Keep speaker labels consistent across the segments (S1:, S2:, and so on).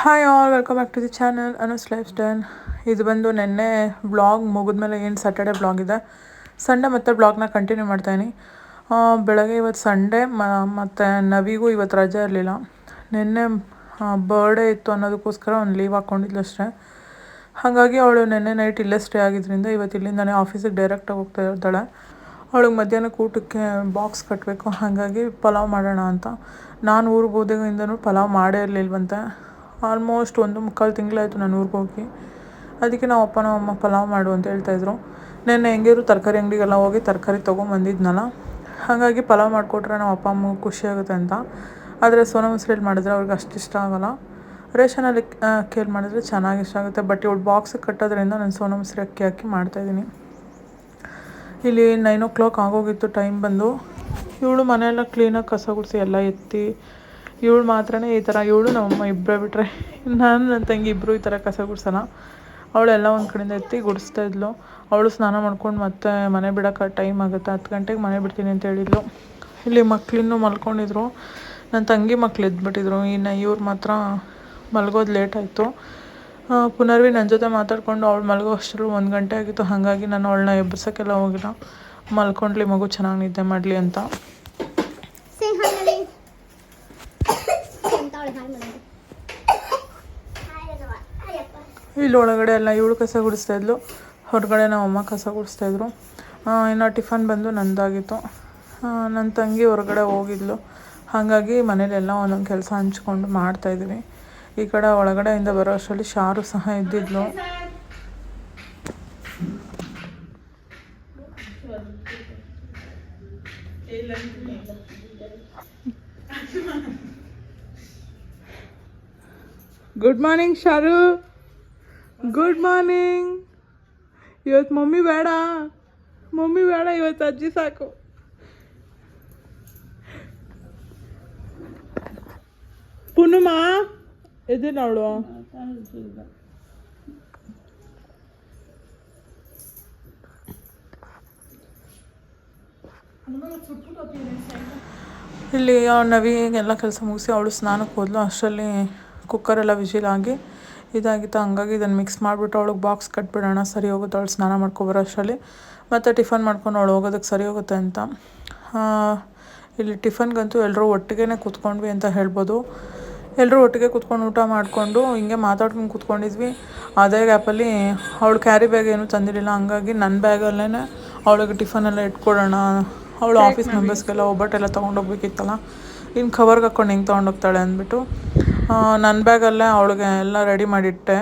S1: Hi all welcome back to the channel anus lifestyle ಇದು ಬಂದು ನಿನ್ನೆ blog ಮುಗಿದ್ಮೇಲೆ ಏನು ಸ್ಯಾಟರ್ಡೆ ಬ್ಲಾಗ್ ಇದೆ. ಸಂಡೇ ಮತ್ತೆ ಬ್ಲಾಗ್ನ ಕಂಟಿನ್ಯೂ ಮಾಡ್ತಾಯಿನಿ ಬೆಳಗ್ಗೆ ಇವತ್ತು ಸಂಡೇ ಮತ್ತು ನವಿಗೂ ಇವತ್ತು ರಜೆ ಇರಲಿಲ್ಲ. ನಿನ್ನೆ ಬರ್ಡೇ ಇತ್ತು ಅನ್ನೋದಕ್ಕೋಸ್ಕರ ಒಂದು ಲೀವ್ ಹಾಕ್ಕೊಂಡಿದ್ಲು ಅಷ್ಟೇ. ಹಾಗಾಗಿ ಅವಳು ನಿನ್ನೆ ನೈಟ್ ಇಲ್ಲೇ ಸ್ಟೇ ಆಗಿದ್ದರಿಂದ ಇವತ್ತು ಇಲ್ಲಿಂದನೇ ಆಫೀಸಿಗೆ ಡೈರೆಕ್ಟಾಗಿ ಹೋಗ್ತಾ ಇರ್ತಾಳೆ ಅವಳಿಗೆ ಮಧ್ಯಾಹ್ನಕ್ಕೆ ಊಟಕ್ಕೆ ಬಾಕ್ಸ್ ಕಟ್ಟಬೇಕು ಹಾಗಾಗಿ ಪಲಾವ್ ಮಾಡೋಣ ಅಂತ. ನಾನು ಊರಿಗೆ ಹೋದಾಗಿಂದನೂ ಪಲಾವ್ ಮಾಡೇ ಇರಲಿಲ್ವಂತೆ. ಆಲ್ಮೋಸ್ಟ್ ಒಂದು ಮುಕ್ಕಾಲು ತಿಂಗಳಾಯಿತು ನಾನು ಊರಿಗೆ ಹೋಗಿ. ಅದಕ್ಕೆ ನಾವು ಅಪ್ಪನ ಅಮ್ಮ ಪಲಾವ್ ಮಾಡು ಅಂತ ಹೇಳ್ತಾಯಿದ್ರು ನೆನ್ನೆ ಹೆಂಗಿದ್ರು ತರಕಾರಿ ಅಂಗಡಿಗೆಲ್ಲ ಹೋಗಿ ತರಕಾರಿ ತೊಗೊಂಬಂದಿದ್ನಲ್ಲ. ಹಾಗಾಗಿ ಪಲಾವ್ ಮಾಡಿಕೊಟ್ರೆ ನಮ್ಮ ಅಪ್ಪ ಅಮ್ಮಗೆ ಖುಷಿ ಆಗುತ್ತೆ ಅಂತ. ಆದರೆ ಸೋನಾ ಮಸೂರಿಯಲ್ಲಿ ಮಾಡಿದ್ರೆ ಅವ್ರಿಗೆ ಅಷ್ಟು ಇಷ್ಟ ಆಗೋಲ್ಲ. ರೇಷನಲ್ಲಿ ಕೇರ್ ಮಾಡಿದ್ರೆ ಚೆನ್ನಾಗಿ ಇಷ್ಟ ಆಗುತ್ತೆ. ಬಟ್ ಇವಳು ಬಾಕ್ಸಿಗೆ ಕಟ್ಟೋದ್ರಿಂದ ನಾನು ಸೋನಾ ಮಸೂರಿ ಅಕ್ಕಿ ಹಾಕಿ ಮಾಡ್ತಾಯಿದ್ದೀನಿ ಇಲ್ಲಿ ನೈನ್ ಓ ಕ್ಲಾಕ್ ಆಗೋಗಿತ್ತು ಟೈಮ್ ಬಂದು. ಇವಳು ಮನೆಯೆಲ್ಲ ಕ್ಲೀನಾಗಿ ಕಸ ಗುಡಿಸಿ ಎಲ್ಲ ಎತ್ತಿ ಇವಳು ಮಾತ್ರನೇ ಈ ಥರ ಇವಳು ನಮ್ಮಮ್ಮ ಇಬ್ಬರೇ ಬಿಟ್ಟರೆ ನಾನು ನನ್ನ ತಂಗಿ ಇಬ್ಬರು ಈ ಥರ ಕಸ ಗುಡ್ಸೋಣ. ಅವಳೆಲ್ಲ ಒಂದು ಕಡೆಯಿಂದ ಎತ್ತಿ ಗುಡಿಸ್ತಾ ಇದ್ಲು. ಅವಳು ಸ್ನಾನ ಮಾಡ್ಕೊಂಡು ಮತ್ತೆ ಮನೆ ಬಿಡೋಕೆ ಟೈಮ್ ಆಗುತ್ತೆ. ಹತ್ತು ಗಂಟೆಗೆ ಮನೆ ಬಿಡ್ತೀನಿ ಅಂತ ಹೇಳಿದ್ಲು. ಇಲ್ಲಿ ಮಕ್ಳಿನ್ನೂ ಮಲ್ಕೊಂಡಿದ್ರು. ನನ್ನ ತಂಗಿ ಮಕ್ಳು ಎದ್ಬಿಟ್ಟಿದ್ರು. ಇನ್ನು ಇವ್ರು ಮಾತ್ರ ಮಲ್ಗೋದು ಲೇಟ್ ಆಯಿತು. ಪುನರ್ವಿ ನನ್ನ ಜೊತೆ ಮಾತಾಡ್ಕೊಂಡು ಅವಳು ಮಲಗೋ ಅಷ್ಟರಲ್ಲಿ ಒಂದು ಗಂಟೆ ಆಗಿತ್ತು. ಹಾಗಾಗಿ ನಾನು ಅವಳನ್ನ ಎಬ್ಬಿಸೋಕ್ಕೆಲ್ಲ ಹೋಗಿಲ್ಲ. ಮಲ್ಕೊಂಡ್ಲಿ ಮಗು ಚೆನ್ನಾಗಿ ನಿದ್ದೆ ಮಾಡಲಿ ಅಂತ
S2: Say hi, Nalin. ಎಂತ ಅವಳು ಹಾಯ್ ಮಾಡೋದು
S1: ಇಲ್ಲಿ ಒಳಗಡೆ ಎಲ್ಲ ಇವಳು ಕಸ ಗುಡಿಸ್ತಾ ಇದ್ಲು. ಹೊರಗಡೆ ನಮ್ಮ ಅಮ್ಮ ಕಸ ಗುಡಿಸ್ತಾಯಿದ್ರು ಇನ್ನು ಟಿಫನ್ ಬಂದು ನಂದಾಗಿತ್ತು. ನನ್ನ ತಂಗಿ ಹೊರಗಡೆ ಹೋಗಿದ್ಲು. ಹಾಗಾಗಿ ಮನೇಲೆಲ್ಲ ಒಂದೊಂದು ಕೆಲಸ ಹಂಚ್ಕೊಂಡು ಮಾಡ್ತಾಯಿದ್ವಿ ಈ ಕಡೆ ಒಳಗಡೆಯಿಂದ ಬರೋ ಅಷ್ಟರಲ್ಲಿ ಶಾರು ಸಹ ಇದ್ದಿದ್ಲು. Good morning Sharu. Good morning ಇವತ್ತು ಮಮ್ಮಿ ಬೇಡ. ಮಮ್ಮಿ ಬೇಡ ಇವತ್ತು ಅಜ್ಜಿ ಸಾಕು. ಪುನುಮ ಇದನ್ನ ಅವಳು? ಇಲ್ಲಿ ಅವ್ಳು ನವಿ ಎಲ್ಲ ಕೆಲಸ ಮುಗಿಸಿ ಅವಳು ಸ್ನಾನಕ್ಕೆ ಹೋದ್ಲು. ಅಷ್ಟರಲ್ಲಿ ಕುಕ್ಕರೆಲ್ಲ ವಿಜಿಲ್ ಆಗಿ ಇದಾಗಿತ್ತು. ಹಂಗಾಗಿ ಇದನ್ನು ಮಿಕ್ಸ್ ಮಾಡಿಬಿಟ್ಟು ಅವಳಿಗೆ ಬಾಕ್ಸ್ ಕಟ್ಬಿಡೋಣ ಸರಿ ಹೋಗುತ್ತೆ. ಅವಳು ಸ್ನಾನ ಮಾಡ್ಕೊಬರೋ ಅಷ್ಟರಲ್ಲಿ ಮತ್ತು ಟಿಫನ್ ಮಾಡ್ಕೊಂಡು ಅವಳು ಹೋಗೋದಕ್ಕೆ ಸರಿ ಹೋಗುತ್ತೆ ಅಂತ. ಇಲ್ಲಿ ಟಿಫನ್ಗಂತೂ ಎಲ್ಲರೂ ಒಟ್ಟಿಗೆ ಕೂತ್ಕೊಂಡ್ವಿ ಅಂತ ಹೇಳ್ಬೋದು. ಎಲ್ಲರೂ ಒಟ್ಟಿಗೆ ಕೂತ್ಕೊಂಡು ಊಟ ಮಾಡಿಕೊಂಡು ಹಿಂಗೆ ಮಾತಾಡ್ಕೊಂಡು ಕೂತ್ಕೊಂಡಿದ್ವಿ. ಅದೇ ಗ್ಯಾಪಲ್ಲಿ ಅವಳು ಕ್ಯಾರಿ ಬ್ಯಾಗ್ ಏನೂ ತಂದಿರಲಿಲ್ಲ. ಹಂಗಾಗಿ ನನ್ನ ಬ್ಯಾಗಲ್ಲೇ ಅವಳಿಗೆ ಟಿಫನೆಲ್ಲ ಇಟ್ಕೊಡೋಣ. ಅವಳು ಆಫೀಸ್ ಮೆಂಬರ್ಸ್ಗೆಲ್ಲ ಒಬ್ಬಟ್ಟೆಲ್ಲ ತೊಗೊಂಡೋಗ್ಬೇಕಿತ್ತಲ್ಲ. ಇನ್ನು ಕವರ್ಗೆ ಹಾಕ್ಕೊಂಡು ಹಿಂಗೆ ತೊಗೊಂಡೋಗ್ತಾಳೆ ಅಂದ್ಬಿಟ್ಟು. ನನ್ನ ಬ್ಯಾಗಲ್ಲೇ ಅವಳಿಗೆ ಎಲ್ಲ ರೆಡಿ ಮಾಡಿಟ್ಟೆ.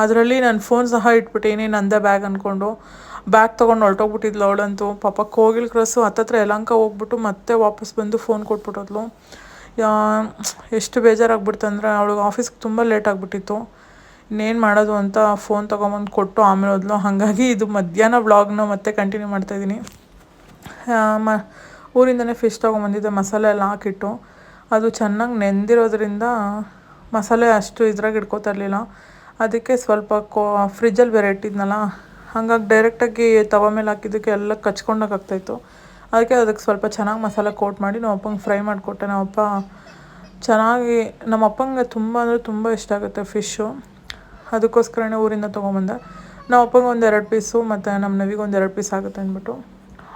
S1: ಅದರಲ್ಲಿ ನನ್ನ ಫೋನ್ ಸಹ ಇಟ್ಬಿಟ್ಟೀನಿ ನಂದೇ ಬ್ಯಾಗ್ ಅಂದ್ಕೊಂಡು ಬ್ಯಾಗ್ ತೊಗೊಂಡು ಹೊರಟೋಗ್ಬಿಟ್ಟಿದ್ಲು ಅವಳಂತೂ. ಪಾಪ ಕೋಗಿಲ್ ಕ್ರಸ್ಸು ಹತ್ತತ್ರ ಯಲಂಕ ಹೋಗ್ಬಿಟ್ಟು ಮತ್ತೆ ವಾಪಸ್ ಬಂದು ಫೋನ್ ಕೊಟ್ಬಿಟ್ಟದ್ಲು. ಎಷ್ಟು ಬೇಜಾರಾಗ್ಬಿಡ್ತಂದ್ರೆ ಅವಳಿಗೆ ಆಫೀಸ್ಗೆ ತುಂಬ ಲೇಟ್ ಆಗಿಬಿಟ್ಟಿತ್ತು. ಇನ್ನೇನು ಮಾಡೋದು ಅಂತ ಫೋನ್ ತೊಗೊಂಬಂದು ಕೊಟ್ಟು ಆಮೇಲೆ ಹೋದ್ಲು. ಹಾಗಾಗಿ ಇದು ಮಧ್ಯಾಹ್ನ ವ್ಲಾಗ್ನ ಮತ್ತೆ ಕಂಟಿನ್ಯೂ ಮಾಡ್ತಾಯಿದ್ದೀನಿ ಮ, ಊರಿಂದನೇ ಫಿಶ್ ತೊಗೊಂಬಂದಿದ್ದೆ, ಮಸಾಲೆ ಎಲ್ಲ ಹಾಕಿಟ್ಟು. ಅದು ಚೆನ್ನಾಗಿ ನೆಂದಿರೋದ್ರಿಂದ ಮಸಾಲೆ ಅಷ್ಟು ಇದ್ರಾಗ ಇಟ್ಕೋತಾ ಇರಲಿಲ್ಲ. ಅದಕ್ಕೆ ಸ್ವಲ್ಪ ಕೋ, ಫ್ರಿಜ್ಜಲ್ಲಿ ಬೇರೆ ಇಟ್ಟಿದ್ನಲ್ಲ, ಹಂಗಾಗಿ ಡೈರೆಕ್ಟಾಗಿ ತವ ಮೇಲೆ ಹಾಕಿದ್ದಕ್ಕೆ ಎಲ್ಲ ಕಚ್ಕೊಂಡಾಗ ಆಗ್ತಾಯಿತ್ತು. ಅದಕ್ಕೆ ಅದಕ್ಕೆ ಸ್ವಲ್ಪ ಚೆನ್ನಾಗಿ ಮಸಾಲೆ ಕೋಟ್ ಮಾಡಿ ನಮ್ಮ ಅಪ್ಪಂಗೆ ಫ್ರೈ ಮಾಡಿಕೊಟ್ಟೆ. ನಮ್ಮ ಅಪ್ಪ ಚೆನ್ನಾಗಿ, ನಮ್ಮ ಅಪ್ಪಂಗೆ ತುಂಬ ಅಂದರೆ ತುಂಬ ಇಷ್ಟ ಆಗುತ್ತೆ ಫಿಶ್ಶು. ಅದಕ್ಕೋಸ್ಕರನೇ ಊರಿಂದ ತೊಗೊಂಬಂದೆ. ನಮ್ಮ ಅಪ್ಪಂಗೆ ಒಂದು ಎರಡು ಪೀಸು ಮತ್ತು ನಮ್ಮ ನವಿಗೆ ಒಂದು ಎರಡು ಪೀಸ್ ಆಗುತ್ತೆ ಅಂದ್ಬಿಟ್ಟು.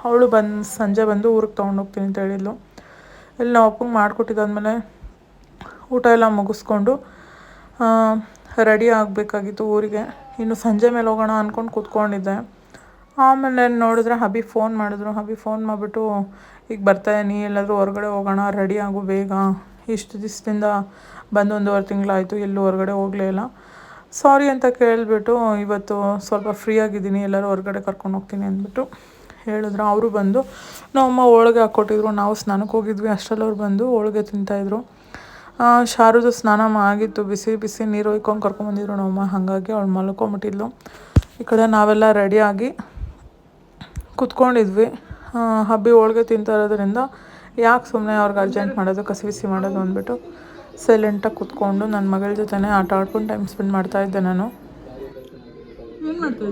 S1: ಅವಳು ಬಂದು, ಸಂಜೆ ಬಂದು ಊರಿಗೆ ತೊಗೊಂಡೋಗ್ತೀನಿ ಅಂತ ಹೇಳಿದ್ಲು. ಇಲ್ಲಿ ನಮ್ಮ ಅಪ್ಪಂಗೆ ಮಾಡಿಕೊಟ್ಟಿದ್ದಾದ್ಮೇಲೆ ಊಟ ಎಲ್ಲ ಮುಗಿಸ್ಕೊಂಡು ರೆಡಿ ಆಗಬೇಕಾಗಿತ್ತು ಊರಿಗೆ. ಇನ್ನು ಸಂಜೆ ಮೇಲೆ ಹೋಗೋಣ ಅಂದ್ಕೊಂಡು ಕೂತ್ಕೊಂಡಿದ್ದೆ. ಆಮೇಲೆ ನೋಡಿದ್ರೆ ಹಬಿ ಫೋನ್ ಮಾಡಿದ್ರು. ಹಬಿ ಫೋನ್ ಮಾಡಿಬಿಟ್ಟು, ಈಗ ಬರ್ತಾಯಿನಿ ಎಲ್ಲಾದರೂ ಹೊರಗಡೆ ಹೋಗೋಣ. ರೆಡಿ ಆಗು ಬೇಗ. ಇಷ್ಟು ದಿವಸದಿಂದ ಬಂದು ಒಂದೂವರೆ ತಿಂಗಳಾಯಿತು. ಎಲ್ಲೂ ಹೊರಗಡೆ ಹೋಗಲೇ ಇಲ್ಲ. ಸಾರಿ ಅಂತ ಕೇಳಿಬಿಟ್ಟು, ಇವತ್ತು ಸ್ವಲ್ಪ ಫ್ರೀ ಆಗಿದ್ದೀನಿ. ಎಲ್ಲರೂ ಹೊರಗಡೆ ಕರ್ಕೊಂಡು ಹೋಗ್ತೀನಿ ಅಂದ್ಬಿಟ್ಟು ಹೇಳಿದ್ರು. ಅವರು ಬಂದು, ನಮ್ಮಮ್ಮ ಹೋಳಿಗೆ ಹಾಕ್ಕೊಟ್ಟಿದ್ರು. ನಾವು ಸ್ನಾನಕ್ಕೆ ಹೋಗಿದ್ವಿ. ಅಷ್ಟರಲ್ಲಿ ಅವ್ರು ಬಂದು ಹೋಳಿಗೆ ತಿಂತಾಯಿದ್ರು ಶಾರುದು ಸ್ನಾನ ಆಗಿತ್ತು ಬಿಸಿ ಬಿಸಿ ನೀರು ಒಯ್ಕೊಂಡು ಕರ್ಕೊಂಬಂದಿದ್ರು ನಮ್ಮಮ್ಮ ಹಾಗಾಗಿ ಅವಳು ಮಲ್ಕೊಂಬಿಟ್ಟಿದ್ಲು. ಈ ಕಡೆ ನಾವೆಲ್ಲ ರೆಡಿಯಾಗಿ ಕುತ್ಕೊಂಡಿದ್ವಿ. ಹಬ್ಬಿ ಹೋಳಿಗೆ ತಿಂತಾ ಇರೋದ್ರಿಂದ ಯಾಕೆ ಸುಮ್ಮನೆ ಅವ್ರಿಗೆ ಅರ್ಜೆಂಟ್ ಮಾಡೋದು, ಕಸಿ ಬಿಸಿ ಮಾಡೋದು ಅಂದ್ಬಿಟ್ಟು ಸೈಲೆಂಟಾಗಿ ಕುತ್ಕೊಂಡು ನನ್ನ ಮಗಳ ಜೊತೆನೇ ಆಟ ಆಡ್ಕೊಂಡು ಟೈಮ್ ಸ್ಪೆಂಡ್ ಮಾಡ್ತಾಯಿದ್ದೆ ನಾನು. ಏನು ಮಾಡ್ತಾ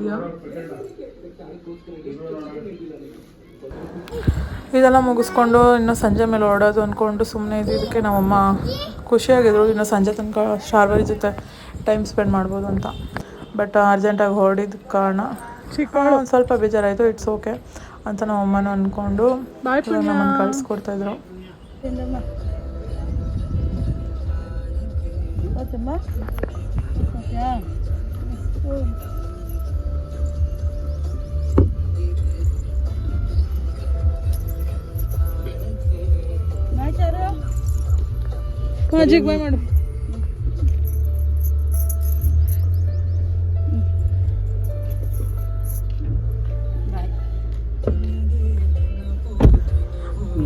S1: ಇದೆಲ್ಲ ಮುಗಿಸ್ಕೊಂಡು ಇನ್ನು ಸಂಜೆ ಮೇಲೆ ಹೊರಡೋದು ಅಂದ್ಕೊಂಡು ಸುಮ್ಮನೆ ಇದ್ದಿದ್ದಕ್ಕೆ ನಮ್ಮಮ್ಮ ಖುಷಿಯಾಗಿದ್ರು. ಇನ್ನು ಸಂಜೆ ತನಕ ಶಾರ್ವರಿ ಜೊತೆ ಟೈಮ್ ಸ್ಪೆಂಡ್ ಮಾಡ್ಬೋದು ಅಂತ. ಬಟ್ ಅರ್ಜೆಂಟಾಗಿ ಹೊರಡಿದ ಕಾರಣ. ಒಂದು ಸ್ವಲ್ಪ ಬೇಜಾರಾಯಿತು. ಇಟ್ಸ್ ಓಕೆ ಅಂತ ನಮ್ಮಮ್ಮನೂ ಅಂದ್ಕೊಂಡು ನಮ್ಮನ್ನು ಕಳಿಸ್ಕೊಡ್ತಾಯಿದ್ರು ಅಜ್ಜಿಗೆ ಬಾಯ್ ಮಾಡು.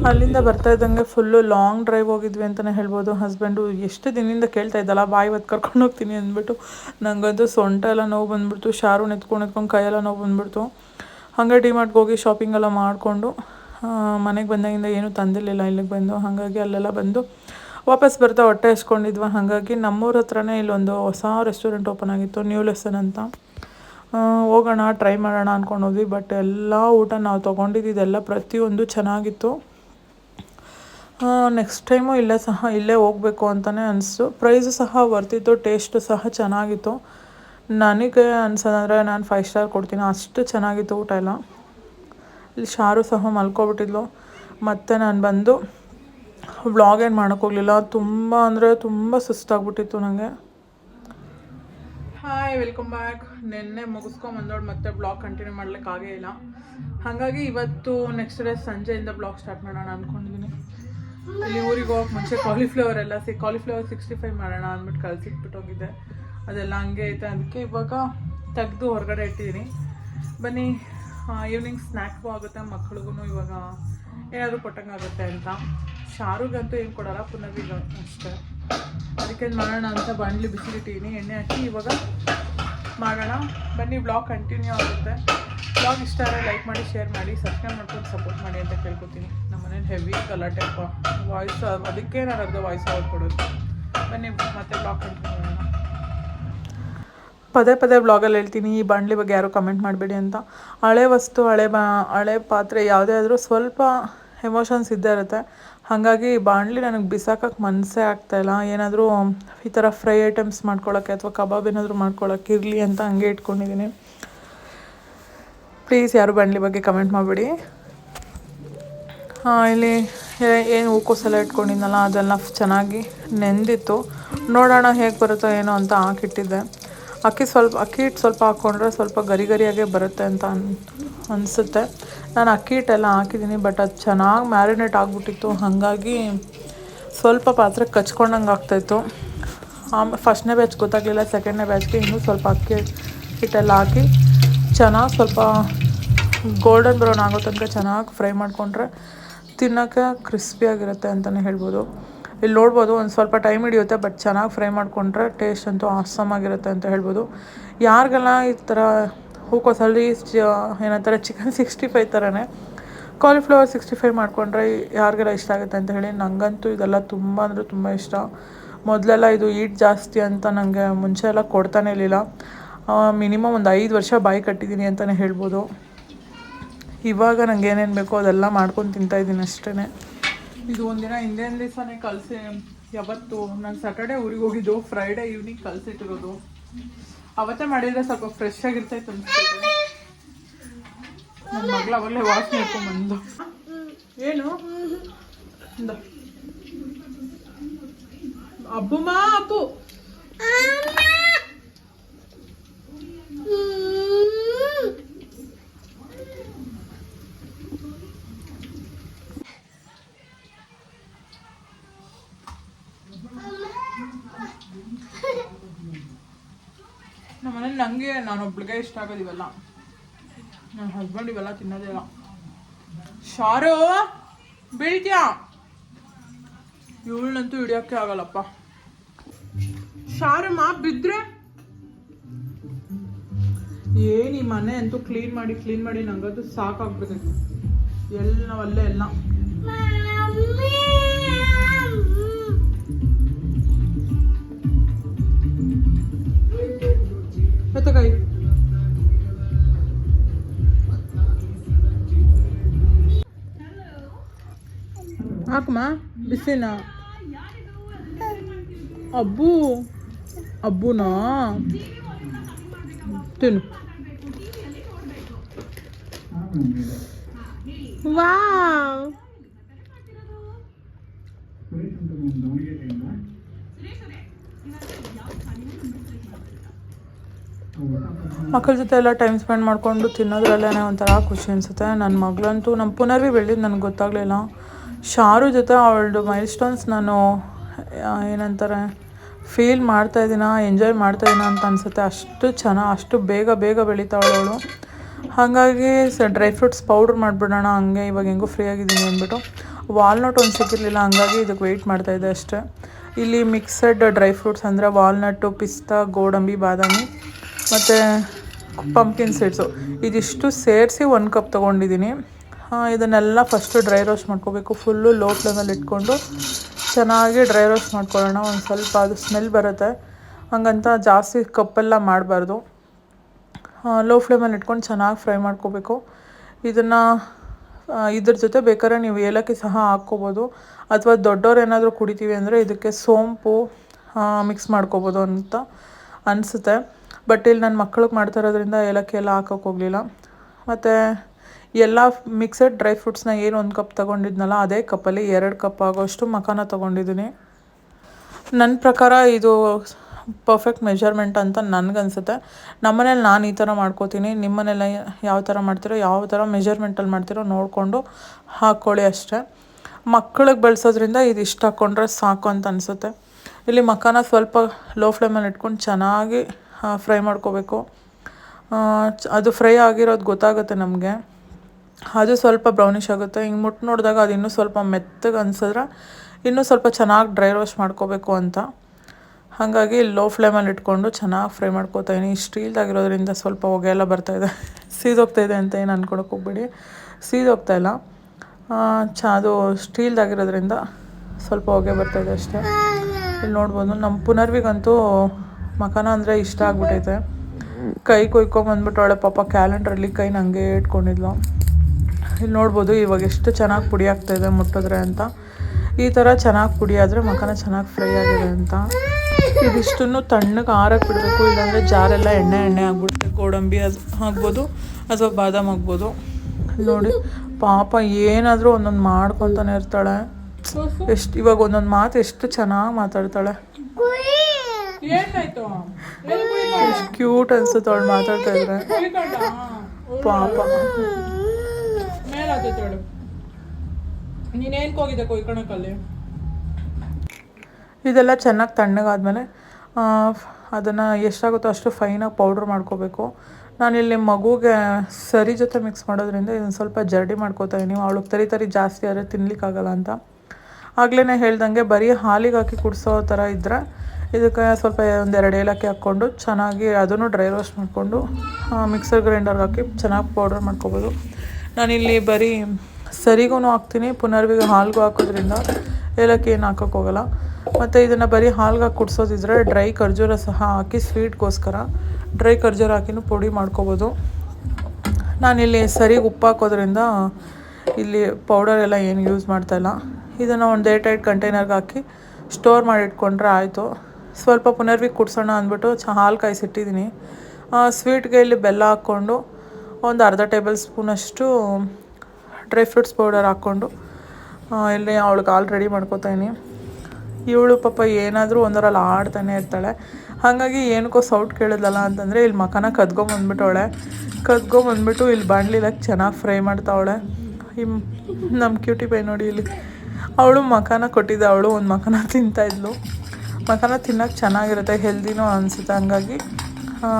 S1: ಅಲ್ಲಿಂದ ಬರ್ತಾ ಇದ್ದಂಗೆ ಫುಲ್ಲು ಲಾಂಗ್ ಡ್ರೈವ್ ಹೋಗಿದ್ವಿ ಅಂತಲೇ ಹೇಳ್ಬೋದು. ಹಸ್ಬೆಂಡು ಎಷ್ಟು ದಿನದಿಂದ ಕೇಳ್ತಾ ಇದ್ದಲ್ಲ ಬಾಯಿ ಹೊತ್ತು ಕರ್ಕೊಂಡು ಹೋಗ್ತೀನಿ ಅಂದ್ಬಿಟ್ಟು. ನನಗಂತೂ ಸೊಂಟ ಎಲ್ಲ ನೋವು ಬಂದ್ಬಿಡ್ತು. ಶಾರು ನೆತ್ಕೊಂಡು ಎತ್ಕೊಂಡು ಕೈಯೆಲ್ಲ ನೋವು ಬಂದ್ಬಿಡ್ತು. ಹಾಗೆ ಡಿಮಾರ್ಟ್ಗೆ ಹೋಗಿ ಶಾಪಿಂಗ್ ಎಲ್ಲ ಮಾಡಿಕೊಂಡು ಮನೆಗೆ ಬಂದಾಗಿಂದ ಏನೂ ತಂದಿರಲಿಲ್ಲ. ಇಲ್ಲಿಗೆ ಬಂದು, ಹಾಗಾಗಿ ಅಲ್ಲೆಲ್ಲ ಬಂದು ವಾಪಸ್ ಬರ್ತಾ ಹೊಟ್ಟೆ ಹಸ್ಕೊಂಡಿದ್ವಿ. ಹಾಗಾಗಿ ನಮ್ಮೂರ ಹತ್ರನೇ ಇಲ್ಲೊಂದು ಹೊಸ ರೆಸ್ಟೋರೆಂಟ್ ಓಪನ್ ಆಗಿತ್ತು ನ್ಯೂ ಲೆಸನ್ ಅಂತ. ಹೋಗೋಣ ಟ್ರೈ ಮಾಡೋಣ ಅಂದ್ಕೊಂಡು ಬಟ್ ಎಲ್ಲ ಊಟ ನಾವು ತೊಗೊಂಡಿದ್ದೆಲ್ಲ ಪ್ರತಿಯೊಂದು ಚೆನ್ನಾಗಿತ್ತು. ನೆಕ್ಸ್ಟ್ ಟೈಮು ಇಲ್ಲೇ ಸಹ, ಇಲ್ಲೇ ಹೋಗಬೇಕು ಅಂತಲೇ ಅನಿಸ್ತು. ಪ್ರೈಸು ಸಹ ವರ್ತಿತ್ತು ಟೇಸ್ಟು ಸಹ ಚೆನ್ನಾಗಿತ್ತು. ನನಗೆ ಅನ್ಸೋದಂದರೆ ನಾನು ಫೈವ್ ಸ್ಟಾರ್ ಕೊಡ್ತೀನಿ. ಅಷ್ಟು ಚೆನ್ನಾಗಿತ್ತು ಊಟ ಎಲ್ಲ. ಇಲ್ಲಿ ಶಾರು ಸಹ ಮಲ್ಕೊಬಿಟ್ಟಿದ್ಲು. ಮತ್ತು ನಾನು ಬಂದು ವ್ಲಾಗ್ ಏನು ಮಾಡೋಕ್ಕೋಗ್ಲಿಲ್ಲ ತುಂಬ ಅಂದರೆ ತುಂಬ ಸುಸ್ತಾಗ್ಬಿಟ್ಟಿತ್ತು ನನಗೆ ಹಾಯ್ ವೆಲ್ಕಮ್ ಬ್ಯಾಕ್ ನಿನ್ನೆ ಮುಗಿಸ್ಕೊಂಬಂದೋಡು ಮತ್ತೆ ಬ್ಲಾಗ್ ಕಂಟಿನ್ಯೂ ಮಾಡ್ಲಿಕ್ಕೆ ಆಗೇ ಇಲ್ಲ. ಹಾಗಾಗಿ ಇವತ್ತು ನೆಕ್ಸ್ಟ್ ಡೇ ಸಂಜೆಯಿಂದ ಬ್ಲಾಗ್ ಸ್ಟಾರ್ಟ್ ಮಾಡೋಣ ಅಂದ್ಕೊಂಡಿದ್ದೀನಿ ಇಲ್ಲಿ ಊರಿಗೆ ಹೋಗಕ್ಕೆ ಮುಂಚೆ ಕಾಲಿಫ್ಲವರ್ ಎಲ್ಲ ಸಿ ಕಾಲಿಫ್ಲವರ್ ಸಿಕ್ಸ್ಟಿ ಫೈವ್ ಮಾಡೋಣ ಅಂದ್ಬಿಟ್ಟು ಕಳ್ಸಿಟ್ಬಿಟ್ಟು ಹೋಗಿದ್ದೆ. ಅದೆಲ್ಲ ಹಂಗೆ ಐತೆ. ಅದಕ್ಕೆ ಇವಾಗ ತೆಗೆದು ಹೊರಗಡೆ ಇಟ್ಟಿದ್ದೀನಿ ಬನ್ನಿ ಈವ್ನಿಂಗ್ ಸ್ನ್ಯಾಕ್ಗೂ ಆಗುತ್ತೆ ಮಕ್ಳಿಗೂ ಇವಾಗ ಏನಾದರೂ ಕೊಟ್ಟಂಗಾಗುತ್ತೆ ಅಂತ. ಶಾರುಗಂತೂ ಏನು ಕೊಡಲ್ಲ ಪುನರ್ವಿಗ ಅಷ್ಟೇ. ಅದಕ್ಕೆ ಮಾಡೋಣ ಅಂತ ಬಾಣಲಿ ಬಿಸಿಲಿಟ್ಟಿದ್ದೀನಿ ಎಣ್ಣೆ ಹಾಕಿ ಇವಾಗ ಮಾಡೋಣ. ಬನ್ನಿ ಬ್ಲಾಗ್ ಕಂಟಿನ್ಯೂ ಆಗುತ್ತೆ. ಬ್ಲಾಗ್ ಇಷ್ಟ ಆದರೆ ಲೈಕ್ ಮಾಡಿ ಶೇರ್ ಮಾಡಿ ಸಬ್ಸ್ಕ್ರೈಬ್ ಮಾಡ್ಕೊಂಡು ಸಪೋರ್ಟ್ ಮಾಡಿ ಅಂತ ಕೇಳ್ಕೊತೀನಿ. ನಮ್ಮ ಮನೇಲಿ ಹೆವಿ ಟೈಪ್ ವಾಯ್ಸ್ ಅದಕ್ಕೆ ನಾನು ಅರ್ಧ ವಾಯ್ಸ್ ಆಗಿ ಕೊಡೋದು. ಬನ್ನಿ, ಮತ್ತೆ ಬ್ಲಾಗ್ ಕಂಟಿನ್ಯೂ ಮಾಡೋಣ. ಪದೇ ಪದೇ ಬ್ಲಾಗಲ್ಲಿ ಹೇಳ್ತೀನಿ, ಈ ಬಾಣಲಿ ಬಗ್ಗೆ ಯಾರೂ ಕಮೆಂಟ್ ಮಾಡಬೇಡಿ ಅಂತ. ಹಳೆ ವಸ್ತು, ಹಳೆ ಬಾ, ಹಳೆ ಪಾತ್ರೆ, ಯಾವುದೇ ಆದರೂ ಸ್ವಲ್ಪ ಎಮೋಷನ್ಸ್ ಇದ್ದೇ ಇರುತ್ತೆ. ಹಾಗಾಗಿ ಈ ಬಾಣಲಿ ನನಗೆ ಬಿಸಾಕಕ್ಕೆ ಮನಸ್ಸೇ ಆಗ್ತಾಯಿಲ್ಲ ಏನಾದರೂ ಈ ಥರ ಫ್ರೈ ಐಟಮ್ಸ್ ಮಾಡ್ಕೊಳ್ಳೋಕ್ಕೆ ಅಥವಾ ಕಬಾಬ್ ಏನಾದರೂ ಮಾಡ್ಕೊಳ್ಳೋಕೆ ಇರಲಿ ಅಂತ ಹಂಗೆ ಇಟ್ಕೊಂಡಿದ್ದೀನಿ. ಪ್ಲೀಸ್ ಯಾರು ಬಾಣಲಿ ಬಗ್ಗೆ ಕಮೆಂಟ್ ಮಾಡಬೇಡಿ. ಇಲ್ಲಿ ಏನು ಹೂಕೋಸೆಲ್ಲ ಇಟ್ಕೊಂಡಿದ್ನಲ್ಲ, ಅದೆಲ್ಲ ಚೆನ್ನಾಗಿ ನೆಂದಿತ್ತು. ನೋಡೋಣ ಹೇಗೆ ಬರುತ್ತೋ ಏನೋ ಅಂತ ಹಾಕಿಟ್ಟಿದ್ದೆ. ಅಕ್ಕಿ ಸ್ವಲ್ಪ, ಅಕ್ಕಿ ಹಿಟ್ಟು ಸ್ವಲ್ಪ ಹಾಕ್ಕೊಂಡ್ರೆ ಸ್ವಲ್ಪ ಗರಿ ಗರಿಯಾಗೆ ಬರುತ್ತೆ ಅಂತ ಅನ್, ಅನಿಸುತ್ತೆ. ನಾನು ಅಕ್ಕಿ ಹಿಟ್ಟೆಲ್ಲ ಹಾಕಿದ್ದೀನಿ ಬಟ್ ಅದು ಚೆನ್ನಾಗಿ ಮ್ಯಾರಿನೇಟ್ ಆಗಿಬಿಟ್ಟಿತ್ತು. ಹಾಗಾಗಿ ಸ್ವಲ್ಪ ಪಾತ್ರೆ ಕಚ್ಕೊಂಡಂಗೆ ಆಗ್ತಾಯಿತ್ತು. ಆಮೇಲೆ ಫಸ್ಟ್ನೇ ಬ್ಯಾಚ್ ಗೊತ್ತಾಗಲಿಲ್ಲ ಸೆಕೆಂಡ್ನೇ ಬ್ಯಾಚ್ಗೆ ಇನ್ನೂ ಸ್ವಲ್ಪ ಅಕ್ಕಿ ಹಿಟ್ಟೆಲ್ಲ ಹಾಕಿ ಚೆನ್ನಾಗಿ ಸ್ವಲ್ಪ ಗೋಲ್ಡನ್ ಬ್ರೌನ್ ಆಗೋ ತನಕ ಚೆನ್ನಾಗಿ ಫ್ರೈ ಮಾಡಿಕೊಂಡ್ರೆ ತಿನ್ನೋಕ್ಕೆ ಕ್ರಿಸ್ಪಿಯಾಗಿರುತ್ತೆ ಅಂತಲೇ ಹೇಳ್ಬೋದು. ಇಲ್ಲಿ ನೋಡ್ಬೋದು, ಒಂದು ಸ್ವಲ್ಪ ಟೈಮ್ ಹಿಡಿಯುತ್ತೆ ಬಟ್ ಚೆನ್ನಾಗಿ ಫ್ರೈ ಮಾಡಿಕೊಂಡ್ರೆ ಟೇಸ್ಟ್ ಅಂತೂ ಆಸಮ್ ಆಗಿರುತ್ತೆ ಅಂತ ಹೇಳ್ಬೋದು. ಯಾರಿಗೆಲ್ಲ ಈ ಥರ ಹೂಕೋಸಲ್ಲಿ ಏನಂತಾರೆ ಚಿಕನ್ ಸಿಕ್ಸ್ಟಿ ಫೈವ್ ಥರನೇ ಕಾಲಿಫ್ಲವರ್ ಸಿಕ್ಸ್ಟಿ ಫೈವ್ ಮಾಡಿಕೊಂಡ್ರೆ ಯಾರಿಗೆಲ್ಲ ಇಷ್ಟ ಆಗುತ್ತೆ ಅಂತ ಹೇಳಿ ನನಗಂತೂ ಇದೆಲ್ಲ ತುಂಬ ಅಂದರೆ ತುಂಬ ಇಷ್ಟ. ಮೊದಲೆಲ್ಲ ಇದು ಈಟ್ ಜಾಸ್ತಿ ಅಂತ ನನಗೆ ಮುಂಚೆ ಎಲ್ಲ ಕೊಡ್ತಾನೆ ಇರಲಿಲ್ಲ. ಮಿನಿಮಮ್ ಒಂದು ಐದು ವರ್ಷ ಬಾಯಿ ಕಟ್ಟಿದ್ದೀನಿ ಅಂತಲೇ ಹೇಳ್ಬೋದು. ಇವಾಗ ನನಗೆ ಏನೇನು ಬೇಕೋ ಅದೆಲ್ಲ ಮಾಡ್ಕೊಂಡು ತಿಂತಾ ಇದ್ದೀನಿ ಅಷ್ಟೇ ಇದು ಒಂದಿನ ಹಿಂದಿನ ದಿವಸನೇ ಕಲಸಿ. ಯಾವತ್ತು? ನಾನು ಸಾಟರ್ಡೆ ಊರಿಗೆ ಹೋಗಿದ್ದು. ಫ್ರೈಡೇ ಈವ್ನಿಂಗ್ ಕಲಸಿಟ್ಟಿರೋದು. ಅವತ್ತೇ ಮಾಡಿದರೆ ಸ್ವಲ್ಪ ಫ್ರೆಶ್ ಆಗಿರ್ತೈತೆ ಅನಿಸ್ತೈತೆ ನನ್ನ ವಾಶ್ ಅವಾಗಲೇ ವಾಸನೆ ಬಂದು ಏನು? ಅಬ್ಬುಮಾ ಅಬ್ಬುಮ್ಮ ಅಪ್ಪು ನಮ್ಮ ಮನೇಲಿ ನನಗೆ ನಾನೊಬ್ಳಿಗೆ ಇಷ್ಟ ಆಗೋದು ಇವೆಲ್ಲ. ನನ್ನ ಹಸ್ಬೆಂಡ್ ಇವೆಲ್ಲ ತಿನ್ನೋದೇ ಇಲ್ಲ. ಶಾರು, ಬೀಳ್ತ್ಯಾ? ಇವಳನ್ನಂತೂ ಹಿಡಿಯೋಕ್ಕೆ ಆಗಲ್ಲಪ್ಪ. ಶಾರಮ್ಮ, ಬಿದ್ರೆ? ಏನಿ ಈ ಮನೆ ಅಂತೂ ಕ್ಲೀನ್ ಮಾಡಿ ಕ್ಲೀನ್ ಮಾಡಿ ನಂಗದು ಸಾಕಾಗ್ಬಿಡ್ತೈತಿ ಎಲ್ಲ ಅಲ್ಲೇ ಎಲ್ಲ. ಎತ್ತಕಾಯಿ ಹಾಕಮ್ಮ ಬಿಸಿನಾ? ಅಬ್ಬು. ಅಬ್ಬುನಾ? ತಿನ್ನು. ವಾವ್. ಮಕ್ಕಳ ಜೊತೆ ಎಲ್ಲ ಟೈಮ್ ಸ್ಪೆಂಡ್ ಮಾಡಿಕೊಂಡು ತಿನ್ನೋದ್ರಲ್ಲೇ ಒಂಥರ ಖುಷಿ ಅನಿಸುತ್ತೆ. ನನ್ನ ಮಗಳಂತೂ ನಮ್ಮ ಪುನರ್ವಿ ಬೆಳೆದಿದ್ದು ನನಗೆ ಗೊತ್ತಾಗಲಿಲ್ಲ. ಶಾರು ಜೊತೆ ಅವಳದು ಮೈಲ್ ಸ್ಟೋನ್ಸ್ ನಾನು ಏನಂತಾರೆ ಫೀಲ್ ಮಾಡ್ತಾ ಇದ್ದೀನ ಎಂಜಾಯ್ ಮಾಡ್ತಾ ಇದ್ದೀನ ಅಂತ ಅನಿಸುತ್ತೆ. ಅಷ್ಟು ಚೆನ್ನಾಗಿ ಅಷ್ಟು ಬೇಗ ಬೇಗ ಬೆಳೀತಾವಳು ಅವಳು ಹಾಗಾಗಿ ಸ ಡ್ರೈ ಫ್ರೂಟ್ಸ್ ಪೌಡ್ರ್ ಮಾಡಿಬಿಡೋಣ, ಹಂಗೆ ಇವಾಗ ಹೆಂಗೂ ಫ್ರೀ ಆಗಿದ್ದೀನಿ ಅಂದ್ಬಿಟ್ಟು. ವಾಲ್ನಟ್ ಒಂದು ಸಿಕ್ಕಿರಲಿಲ್ಲ, ಹಂಗಾಗಿ ಇದಕ್ಕೆ ವೆಯ್ಟ್ ಮಾಡ್ತಾಯಿದ್ದೆ ಅಷ್ಟೇ. ಇಲ್ಲಿ ಮಿಕ್ಸಡ್ ಡ್ರೈ ಫ್ರೂಟ್ಸ್ ಅಂದರೆ ವಾಲ್ನಟ್ಟು ಪಿಸ್ತಾ, ಗೋಡಂಬಿ, ಬಾದಾಮಿ. ಮತ್ತು ಪಂಪ್ಕಿನ್ ಸೀಡ್ಸು ಇದಿಷ್ಟು ಸೇರಿಸಿ ಒಂದು ಕಪ್ ತೊಗೊಂಡಿದ್ದೀನಿ ಇದನ್ನೆಲ್ಲ ಫಸ್ಟು ಡ್ರೈ ರೋಸ್ಟ್ ಮಾಡ್ಕೋಬೇಕು. ಫುಲ್ಲು ಲೋ ಫ್ಲೇಮಲ್ಲಿ ಇಟ್ಕೊಂಡು ಚೆನ್ನಾಗಿ ಡ್ರೈ ರೋಸ್ಟ್ ಮಾಡ್ಕೊಳ್ಳೋಣ. ಒಂದು ಸ್ವಲ್ಪ ಅದು ಸ್ಮೆಲ್ ಬರುತ್ತೆ. ಹಂಗಂತ ಜಾಸ್ತಿ ಕಪ್ಪೆಲ್ಲ ಮಾಡಬಾರ್ದು. ಲೋ ಫ್ಲೇಮಲ್ಲಿ ಇಟ್ಕೊಂಡು ಚೆನ್ನಾಗಿ ಫ್ರೈ ಮಾಡ್ಕೋಬೇಕು. ಇದನ್ನು ಇದ್ರ ಜೊತೆ ಬೇಕಾದ್ರೆ ನೀವು ಏಲಕ್ಕಿ ಸಹ ಹಾಕ್ಕೋಬೋದು. ಅಥವಾ ದೊಡ್ಡವ್ರು ಏನಾದರೂ ಕುಡಿತೀವಿ ಅಂದರೆ ಇದಕ್ಕೆ ಸೋಂಪು ಮಿಕ್ಸ್ ಮಾಡ್ಕೋಬೋದು ಅಂತ ಅನಿಸುತ್ತೆ. ಬಟ್ ಇಲ್ಲಿ ನನ್ನ ಮಕ್ಕಳಿಗೆ ಮಾಡ್ತಾ ಇರೋದ್ರಿಂದ ಏಲಕ್ಕಿ ಎಲ್ಲ ಹಾಕೋಕೆ ಹೋಗಲಿಲ್ಲ. ಮತ್ತು ಎಲ್ಲ ಮಿಕ್ಸಡ್ ಡ್ರೈ ಫ್ರೂಟ್ಸ್ನ ಏನು ಒಂದು ಕಪ್ ತೊಗೊಂಡಿದ್ನಲ್ಲ, ಅದೇ ಕಪ್ಪಲ್ಲಿ ಎರಡು ಕಪ್ ಆಗೋಷ್ಟು ಮಖಾನ ತೊಗೊಂಡಿದ್ದೀನಿ ನನ್ನ ಪ್ರಕಾರ ಇದು ಪರ್ಫೆಕ್ಟ್ ಮೆಜರ್ಮೆಂಟ್ ಅಂತ ನನಗನ್ಸುತ್ತೆ. ನಮ್ಮನೇಲಿ ನಾನು ಈ ಥರ ಮಾಡ್ಕೋತೀನಿ ನಿಮ್ಮನೆಲ್ಲ ಯಾವ ಥರ ಮಾಡ್ತೀರೋ, ಯಾವ ಥರ ಮೆಜರ್ಮೆಂಟಲ್ಲಿ ಮಾಡ್ತೀರೋ ನೋಡಿಕೊಂಡು ಹಾಕ್ಕೊಳ್ಳಿ ಅಷ್ಟೇ. ಮಕ್ಕಳಿಗೆ ಬೆಳೆಸೋದ್ರಿಂದ ಇದು ಇಷ್ಟ ಹಾಕ್ಕೊಂಡ್ರೆ ಸಾಕು ಅಂತ ಅನಿಸುತ್ತೆ. ಇಲ್ಲಿ ಮಖಾನ ಸ್ವಲ್ಪ ಲೋ ಫ್ಲೇಮಲ್ಲಿ ಇಟ್ಕೊಂಡು ಚೆನ್ನಾಗಿ ಫ್ರೈ ಮಾಡ್ಕೋಬೇಕು. ಅದು ಫ್ರೈ ಆಗಿರೋದು ಗೊತ್ತಾಗುತ್ತೆ ನಮಗೆ. ಅದು ಸ್ವಲ್ಪ ಬ್ರೌನಿಷ್ ಆಗುತ್ತೆ. ಹಿಂಗೆ ಮುಟ್ಟು ನೋಡಿದಾಗ ಅದು ಇನ್ನೂ ಸ್ವಲ್ಪ ಮೆತ್ತಗೆ ಅನ್ಸಿದ್ರೆ ಇನ್ನೂ ಸ್ವಲ್ಪ ಚೆನ್ನಾಗಿ ಡ್ರೈ ರೋಸ್ಟ್ ಮಾಡ್ಕೋಬೇಕು ಅಂತ. ಹಾಗಾಗಿ ಲೋ ಫ್ಲೇಮಲ್ಲಿ ಇಟ್ಕೊಂಡು ಚೆನ್ನಾಗಿ ಫ್ರೈ ಮಾಡ್ಕೋತಾ ಇದೀನಿ. ಸ್ಟೀಲ್ದಾಗಿರೋದ್ರಿಂದ ಸ್ವಲ್ಪ ಹೊಗೆ ಎಲ್ಲ ಬರ್ತಾಯಿದೆ ಸೀದೋಗ್ತಾಯಿದೆ ಅಂತ ಏನು ಅಂದ್ಕೊಳಕ್ಕೆ ಹೋಗ್ಬೇಡಿ. ಸೀದೋಗ್ತಾಯಿಲ್ಲ ಚ, ಅದು ಸ್ಟೀಲ್ದಾಗಿರೋದ್ರಿಂದ ಸ್ವಲ್ಪ ಹೊಗೆ ಬರ್ತಾಯಿದೆ ಅಷ್ಟೇ. ಇಲ್ಲಿ ನೋಡ್ಬೋದು. ನಮ್ಮ ಪುನರ್ವಿಗಂತೂ ಮಖಾನ ಅಂದರೆ ಇಷ್ಟ ಆಗ್ಬಿಟ್ಟೈತೆ. ಕೈ ಕೊಯ್ಕೊಂಬಂದ್ಬಿಟ್ಟು ಅವಳೆ ಪಾಪ ಕ್ಯಾಲೆಂಡ್ರಲ್ಲಿ ಕೈ ನನಗೆ ಇಟ್ಕೊಂಡಿದ್ಲು. ಇಲ್ಲಿ ನೋಡ್ಬೋದು ಇವಾಗ ಎಷ್ಟು ಚೆನ್ನಾಗಿ ಪುಡಿ ಇದೆ ಮುಟ್ಟಿದ್ರೆ ಅಂತ. ಈ ಥರ ಚೆನ್ನಾಗಿ ಪುಡಿ ಆದರೆ ಮಖಾನ ಚೆನ್ನಾಗಿ ಫ್ರೈ ಆಗಿದೆ ಅಂತ. ಇದಿಷ್ಟನ್ನು ತಣ್ಣಗೆ ಆರಕ್ಕೆ ಬಿಡಬೇಕು, ಇಲ್ಲಾಂದರೆ ಜಾರೆಲ್ಲ ಎಣ್ಣೆ ಎಣ್ಣೆ ಆಗ್ಬಿಡುತ್ತೆ. ಗೋಡಂಬಿ ಅದು ಆಗ್ಬೋದು ಅಥವಾ ಬಾದಾಮ್ ಆಗ್ಬೋದು ನೋಡಿ, ಪಾಪ ಏನಾದರೂ ಒಂದೊಂದು ಮಾಡ್ಕೊತಾನೆ ಇರ್ತಾಳೆ. ಎಷ್ಟು, ಇವಾಗ ಒಂದೊಂದು ಮಾತು ಎಷ್ಟು ಚೆನ್ನಾಗಿ ಮಾತಾಡ್ತಾಳೆ.
S3: ಏನಾಯ್ತು?
S1: ಎಷ್ಟು ಕ್ಯೂಟ್ ಅನ್ಸುತ್ತೆ ಅವಳು ಮಾತಾಡ್ತಾ ಇದ್ರೆ. ಪಾಪ.
S3: ಮೇಲಾತೇಳು ನೀನೇನ್ ಹೋಗಿದ್ದೆ
S1: ಇದೆಲ್ಲ ಚೆನ್ನಾಗಿ ತಣ್ಣಗಾದ್ಮೇಲೆ ಅದನ್ನು ಎಷ್ಟಾಗುತ್ತೋ ಅಷ್ಟು ಫೈನಾಗಿ ಪೌಡ್ರ್ ಮಾಡ್ಕೋಬೇಕು. ನಾನಿಲ್ಲಿ ಮಗುಗೆ ಸರಿ ಜೊತೆ ಮಿಕ್ಸ್ ಮಾಡೋದ್ರಿಂದ ಇದನ್ನು ಸ್ವಲ್ಪ ಜರ್ಡಿ ಮಾಡ್ಕೋತಾ ನೀವು ಅವಳಿಗೆ ತರಿ ತರಿ ಜಾಸ್ತಿ ಆದರೆ ತಿನ್ಲಿಕ್ಕಾಗಲ್ಲ ಅಂತ. ಆಗಲೇ ಹೇಳ್ದಂಗೆ ಬರೀ ಹಾಲಿಗೆ ಹಾಕಿ ಕುಡಿಸೋ ಥರ ಇದ್ದರೆ ಇದಕ್ಕೆ ಸ್ವಲ್ಪ ಒಂದೆರಡು ಏಲಕ್ಕಿ ಹಾಕ್ಕೊಂಡು ಚೆನ್ನಾಗಿ ಅದನ್ನು ಡ್ರೈ ರೋಸ್ಟ್ ಮಾಡಿಕೊಂಡು ಮಿಕ್ಸರ್ ಗ್ರೈಂಡರ್ಗೆ ಹಾಕಿ ಚೆನ್ನಾಗಿ ಪೌಡರ್ ಮಾಡ್ಕೋಬೋದು. ನಾನಿಲ್ಲಿ ಬರೀ ಸರಿಗೂ ಹಾಕ್ತೀನಿ, ಪುನರ್ವಿಗೆ ಹಾಲ್ಗೂ ಹಾಕೋದ್ರಿಂದ ಏಲಕ್ಕಿ ಏನು ಹಾಕೋಕ್ಕೋಗಲ್ಲ ಮತ್ತು ಇದನ್ನು ಬರೀ ಹಾಲ್ಗೆ ಕುಡಿಸೋದಿದ್ರೆ ಡ್ರೈ ಖರ್ಜೂರ ಸಹ ಹಾಕಿ ಸ್ವೀಟ್ಗೋಸ್ಕರ ಡ್ರೈ ಖರ್ಜೂರ ಹಾಕಿನೂ ಪುಡಿ ಮಾಡ್ಕೋಬೋದು. ನಾನಿಲ್ಲಿ ಸರಿಗೆ ಉಪ್ಪು ಹಾಕೋದ್ರಿಂದ ಇಲ್ಲಿ ಪೌಡರ್ ಎಲ್ಲ ಏನು ಯೂಸ್ ಮಾಡ್ತಾಯಿಲ್ಲ ಇದನ್ನು ಒಂದು ಏಟ್ ಟೈಟ್ ಕಂಟೈನರ್ಗೆ ಹಾಕಿ ಸ್ಟೋರ್ ಮಾಡಿಟ್ಕೊಂಡ್ರೆ ಆಯಿತು. ಸ್ವಲ್ಪ ಪುನರ್ವಿ ಕುಡ್ಸೋಣ ಅಂದ್ಬಿಟ್ಟು ಚ, ಹಾಲು ಕಾಯಿಸಿಟ್ಟಿದ್ದೀನಿ ಸ್ವೀಟ್ಗೆ ಇಲ್ಲಿ ಬೆಲ್ಲ ಹಾಕ್ಕೊಂಡು, ಒಂದು ಅರ್ಧ ಟೇಬಲ್ ಸ್ಪೂನಷ್ಟು ಡ್ರೈ ಫ್ರೂಟ್ಸ್ ಪೌಡರ್ ಹಾಕ್ಕೊಂಡು ಇಲ್ಲಿ ಅವಳಿಗೆ ಹಾಲು ರೆಡಿ ಮಾಡ್ಕೋತಾಯಿನಿ ಇವಳು ಪಾಪ ಏನಾದರೂ ಒಂದರಲ್ಲಿ ಆಡ್ತಾನೆ ಇರ್ತಾಳೆ. ಹಾಗಾಗಿ ಏನಕ್ಕೋ ಸೌಟ್ ಕೇಳಿದ್ಲಲ್ಲ ಅಂತಂದರೆ ಇಲ್ಲಿ ಮಕನ ಕದ್ಕೊಂಬಂದ್ಬಿಟ್ಟವಳೆ ಕದ್ಕೊಂಬಂದ್ಬಿಟ್ಟು ಇಲ್ಲಿ ಬಾಣಲಿಲಾಗ ಚೆನ್ನಾಗಿ ಫ್ರೈ ಮಾಡ್ತಾವಳೆ. ಇಮ್ ನಮ್ಮ ಕ್ಯೂಟಿ ಪೈ ನೋಡಿ ಇಲ್ಲಿ. ಅವಳು ಮಖಾನ ಕೊಟ್ಟಿದ್ದೆ, ಅವಳು ಒಂದು ಮಖಾನ ತಿಂತಾಯಿದ್ಲು ಮಖಾನ ತಿನ್ನೋಕೆ ಚೆನ್ನಾಗಿರುತ್ತೆ ಹೆಲ್ದಿನೂ ಅನಿಸುತ್ತೆ. ಹಂಗಾಗಿ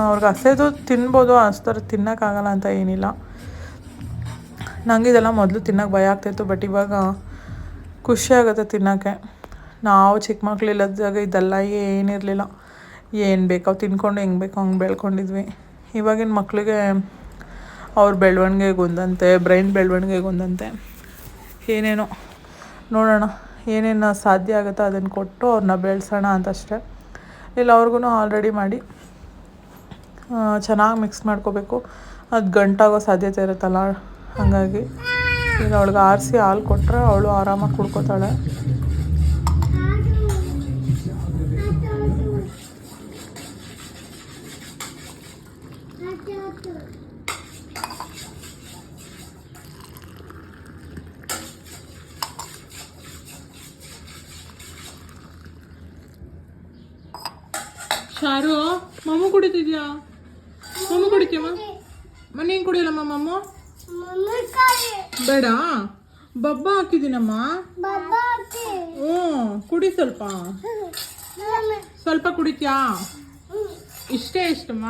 S1: ಅವ್ರಿಗೆ ಹಸೆದು ತಿನ್ಬೋದು ಅಷ್ಟರ ತಿನ್ನೋಕ್ಕಾಗಲ್ಲ ಅಂತ ಏನಿಲ್ಲ. ನನಗೆ ಇದೆಲ್ಲ ಮೊದಲು ತಿನ್ನೋಕೆ ಭಯ ಆಗ್ತಾಯಿತ್ತು ಬಟ್ ಇವಾಗ ಖುಷಿ ಆಗುತ್ತೆ ತಿನ್ನೋಕ್ಕೆ. ನಾವು ಚಿಕ್ಕ ಮಕ್ಳಿಲ್ಲದಾಗ ಇದೆಲ್ಲ ಏನಿರಲಿಲ್ಲ. ಏನು ಬೇಕೋ ತಿನ್ಕೊಂಡು ಹೆಂಗೆ ಬೇಕೋ ಹಂಗೆ ಬೆಳ್ಕೊಂಡಿದ್ವಿ. ಇವಾಗಿನ ಮಕ್ಕಳಿಗೆ ಅವ್ರ ಬೆಳವಣಿಗೆಗೆ ಒಂದಂತೆ ಬ್ರೈನ್ ಬೆಳವಣಿಗೆಗೆ ಒಂದಂತೆ ಏನೇನೋ. ನೋಡೋಣ. ಏನೇನು ಸಾಧ್ಯ ಆಗುತ್ತೋ ಅದನ್ನು ಕೊಟ್ಟು ಅವ್ರನ್ನ ಬೆಳೆಸೋಣ ಅಂತಷ್ಟೇ. ಇಲ್ಲ ಅವ್ರಿಗೂ ಆಲ್ರೆಡಿ ಮಾಡಿ ಚೆನ್ನಾಗಿ ಮಿಕ್ಸ್ ಮಾಡ್ಕೋಬೇಕು. ಅದು ಗಂಟಾಗೋ ಸಾಧ್ಯತೆ ಇರುತ್ತಲ್ಲ, ಹಾಗಾಗಿ. ಈಗ ಅವಳಿಗೆ ಆರಿಸಿ ಹಾಲು ಕೊಟ್ಟರೆ ಅವಳು ಆರಾಮಾಗಿ ಕುಡ್ಕೋತಾಳೆ.
S3: ಶಾರು ಮಮ್ಮ ಕುಡಿತಿದ್ಯಾ? ಮಮ್ಮ ಕುಡಿತೀಯಮ್ಮ ಮನೆ ಹೆಂಗ್ ಕುಡಿಯಲ್ಲಮ್ಮ ಮಮ್ಮ ಬೇಡ. ಬಬ್ಬ ಹಾಕಿದ್ದೀನಮ್ಮ. ಹ್ಞೂ, ಕುಡಿ ಸ್ವಲ್ಪ. ಸ್ವಲ್ಪ ಕುಡಿತೀಯಾ? ಇಷ್ಟೇ ಇಷ್ಟಮ್ಮ.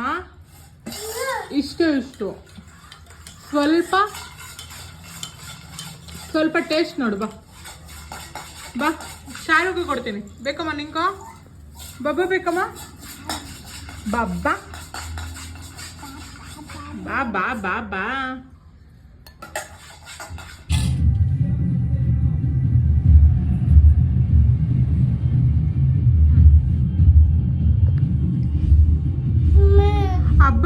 S3: ಇಷ್ಟೇ ಇಷ್ಟು. ಸ್ವಲ್ಪ ಸ್ವಲ್ಪ ಟೇಸ್ಟ್ ನೋಡು, ಬಾ. ಬಾ ಶಾರುಗೆ ಕೊಡ್ತೀನಿ. ಬೇಕಮ್ಮ ನಿಂಕ ಬಬ್ಬ ಬೇಕಮ್ಮ? ಬಬ್ಬ ಬಾ ಬಾ ಬಾ ಬಾ ಹಬ್ಬ